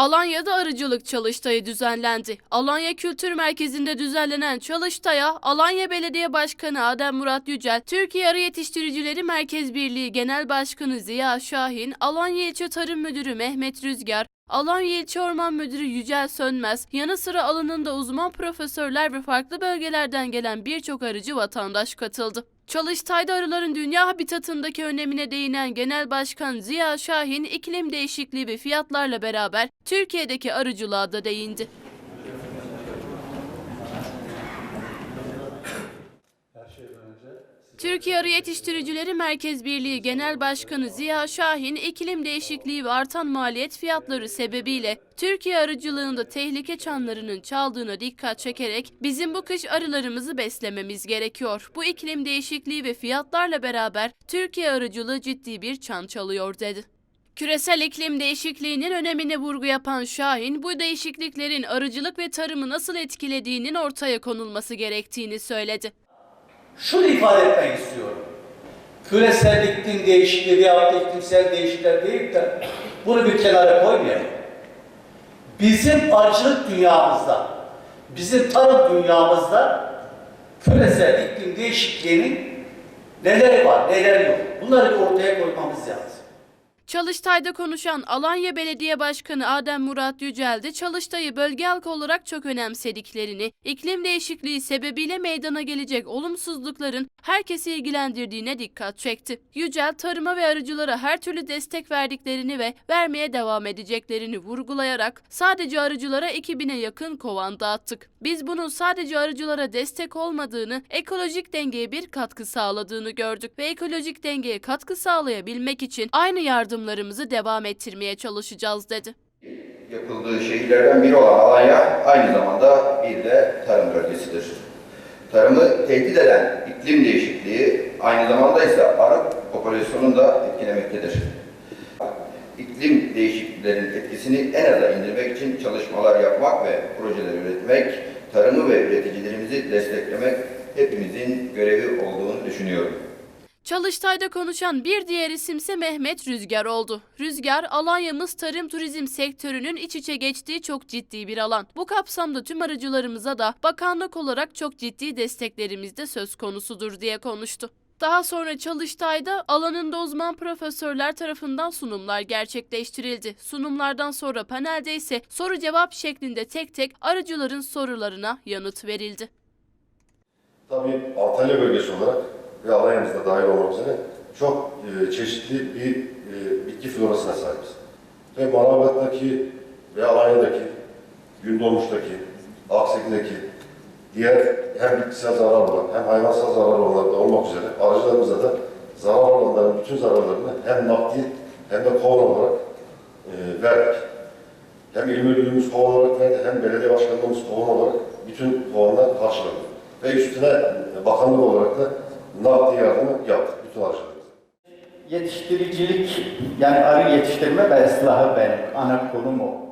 Alanya'da arıcılık çalıştayı düzenlendi. Alanya Kültür Merkezi'nde düzenlenen çalıştaya Alanya Belediye Başkanı Adem Murat Yücel, Türkiye Arı Yetiştiricileri Merkez Birliği Genel Başkanı Ziya Şahin, Alanya İlçe Tarım Müdürü Mehmet Rüzgar, Alanya İlçe Orman Müdürü Yücel Sönmez, yanı sıra alanında uzman profesörler ve farklı bölgelerden gelen birçok arıcı vatandaş katıldı. Çalıştay'da arıların dünya habitatındaki önemine değinen Genel Başkan Ziya Şahin, iklim değişikliği ve fiyatlarla beraber Türkiye'deki arıcılığa da değindi. Türkiye Arı Yetiştiricileri Merkez Birliği Genel Başkanı Ziya Şahin, iklim değişikliği ve artan maliyet fiyatları sebebiyle Türkiye arıcılığında tehlike çanlarının çaldığına dikkat çekerek bizim bu kış arılarımızı beslememiz gerekiyor. Bu iklim değişikliği ve fiyatlarla beraber Türkiye arıcılığı ciddi bir çan çalıyor dedi. Küresel iklim değişikliğinin önemine vurgu yapan Şahin, bu değişikliklerin arıcılık ve tarımı nasıl etkilediğinin ortaya konulması gerektiğini söyledi. Şunu ifade etmek istiyorum. Küresel iklim değişikliği veya iklimsel değişiklikler deyip de bunu bir kenara koymayalım. Bizim arıcılık dünyamızda, bizim tarım dünyamızda küresel iklim değişikliğinin neleri var, neler yok. Bunları bir ortaya koymamız lazım. Çalıştay'da konuşan Alanya Belediye Başkanı Adem Murat Yücel de Çalıştay'ı bölge halkı olarak çok önemsediklerini, iklim değişikliği sebebiyle meydana gelecek olumsuzlukların herkesi ilgilendirdiğine dikkat çekti. Yücel, tarıma ve arıcılara her türlü destek verdiklerini ve vermeye devam edeceklerini vurgulayarak sadece arıcılara 2000'e yakın kovan dağıttık. Biz bunun sadece arıcılara destek olmadığını, ekolojik dengeye bir katkı sağladığını gördük ve ekolojik dengeye katkı sağlayabilmek için aynı yardımlarımızı devam ettirmeye çalışacağız dedi. yapıldığı şehirlerden biri olan Alanya aynı zamanda bir de tarım bölgesidir. Tarımı tehdit eden iklim değişikliği aynı zamanda ise arı popülasyonunu da etkilemektedir. İklim değişikliklerinin etkisini en aza indirmek için çalışmalar yapmak ve projeler üretmek, tarımı ve üreticilerimizi desteklemek hepimizin görevi olduğunu düşünüyorum. Çalıştay'da konuşan bir diğer isimse Mehmet Rüzgar oldu. Rüzgar, Alanya'mız tarım turizm sektörünün iç içe geçtiği çok ciddi bir alan. Bu kapsamda tüm arıcılarımıza da bakanlık olarak çok ciddi desteklerimiz de söz konusudur diye konuştu. Daha sonra Çalıştay'da alanında uzman profesörler tarafından sunumlar gerçekleştirildi. Sunumlardan sonra panelde ise soru cevap şeklinde tek tek arıcıların sorularına yanıt verildi. Tabii Antalya bölgesi olarak ve Alanya'mızda dahil olmak üzere çok e, çeşitli bir e, bitki florasına sahibiz. Ve Manavgat'taki ve Alanya'daki, Gündoğmuş'taki, Akseki'deki diğer hem bitkisel zarar olan hem hayvansal zarar olanlar da olmak üzere arıcılarımıza da zarar olanların bütün zararlarını hem nakdi hem de kovan olarak e, verdik. Hem il müdürlüğümüz kovan olarak verdi hem belediye başkanlığımız kovan olarak bütün kovanlar karşıladı. Ve üstüne e, bakanlık olarak da nakdi yardımı yaptık bütün arıcılarımıza. Yetiştiricilik, yani arı yetiştirme ve ıslahı benim ana konum o.